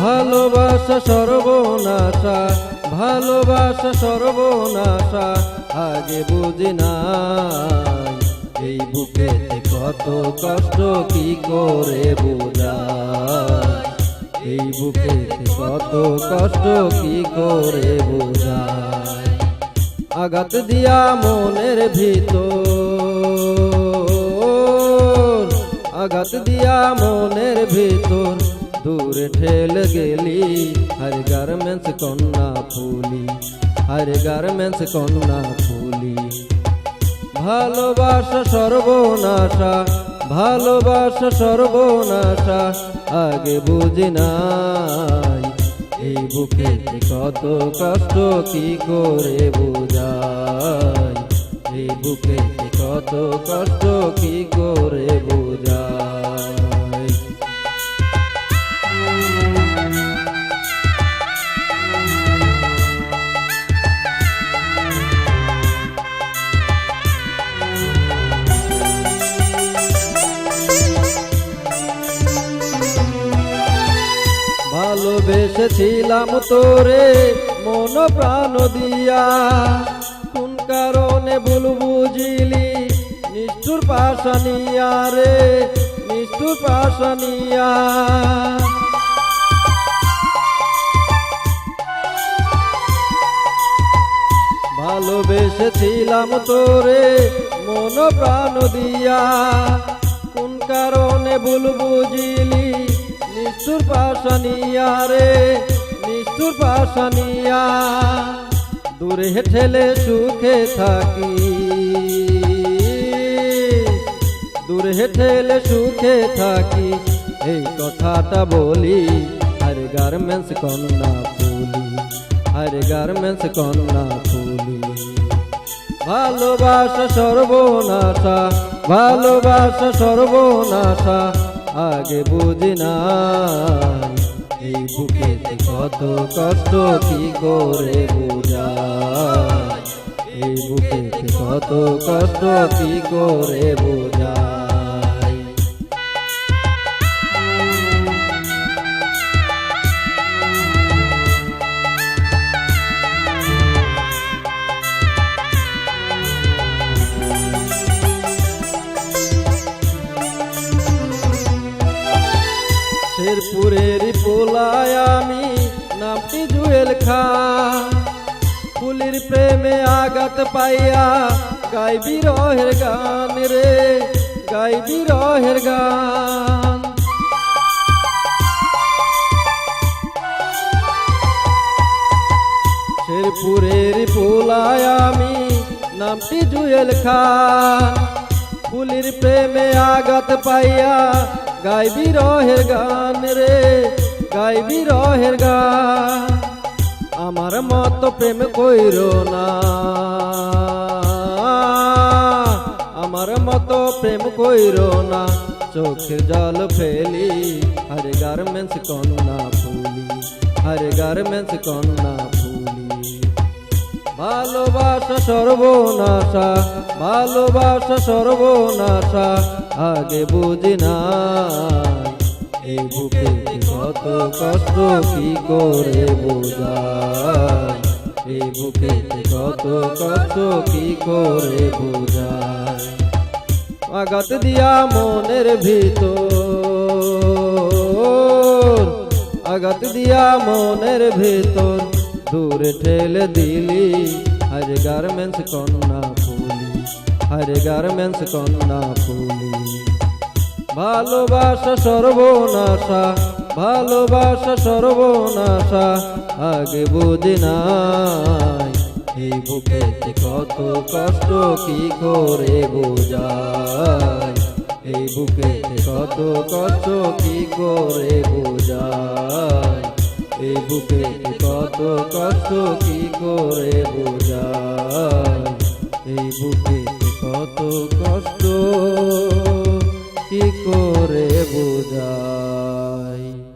ভালোবাসা সর্বনাশা ভালোবাসা সর্বনাশা, আগে বুঝি নাই। এই বুকে কত কষ্ট কি করে বোঝায়? এই বুকে কত কষ্ট কি করে বোঝায়? আঘাত দিয়া মনের ভিতর, আঘাত দিয়া মনের ভিতর দূরে ঠেল গেলি হর গার্মেন্টস কন্যা ফুলি হর গার্মেন্টস কন্যা ফুলি। ভালোবাসা সর্বনাশা ভালোবাসা সর্বনাশা, আগে বুঝি নাই, এই বুকে কত কষ্ট কি করে বোঝায় এই বুকে কত কষ্ট কি করে বোঝায় ভালোবেসেছিলাম তোরে, মন প্রাণ দিয়া। কোন কারণে ভুল বুঝিলি? নিষ্ঠুর পাশানিয়া রে, নিষ্ঠুর পাশানিয়া ভালোবেসেছিলাম তোরে, মন প্রাণ দিয়া। কোন কারণে ভুল বুঝিলি? নিষ্ঠুর পাশানিয়া রে, নিষ্ঠুর পাশানিয়া দূরে ঠেলে সুখে থাকি দূরে ঠেলে সুখে থাকি এই কথাটা বলি আর গার্মেন্টস কন্যা ফুলি আর গার্মেন্টস কন্যা ফুলি। ভালোবাসা সর্বনাশা ভালোবাসা সর্বনাশা আগে বুঝি না এই বুকে কত কষ্ট, কি করে বোঝায় এই বুকে কত কষ্ট, কি করে বোঝায় পোলায় আমি নামটি জুয়েল খা ফুলির প্রেমে আঘাত পাইয়া গাই বিরহের গান রে গাই বিরহের গান। শেরপুরের পোলায় আমি নামটি জুয়েল খান। ফুলির প্রেমে আঘাত পাইয়া গাই বিরহের গান রে গাই বিরহের গান আমার মত প্রেম কইর না। আমার মত প্রেম কইর না। চোখের জল ফেলি হরে গার্মেন্টস কন্যা ফুলি হরে গার্মেন্টস কন্যা ফুলি। ভালোবাসা সর্বনাশা ভালোবাসা সর্বনাশা, আগে বুঝি না। এই বুকে কত কষ্ট কি করে বোঝায় এই বুকে কত কষ্ট কি করে বোঝায় আঘাত দিয়া মনের ভিতর, আঘাত দিয়া মনের ভিতর দূরে ঠেলে দিলি। হরে গার্মেন্টস কন্যা ফুলি হরে গার্মেন্টস কন্যা ফুলি। ভালোবাসা সর্বনাশা ভালোবাসা সর্বনাশা, আগে বুঝি নাই। এই বুকে কত কষ্ট কি করে বোঝায়? এই বুকে কত কষ্ট কি করে বোঝায়? এই বুকে কত কষ্ট কি করে বোঝায়? এই বুকে কত কষ্ট কি করে বোঝায়?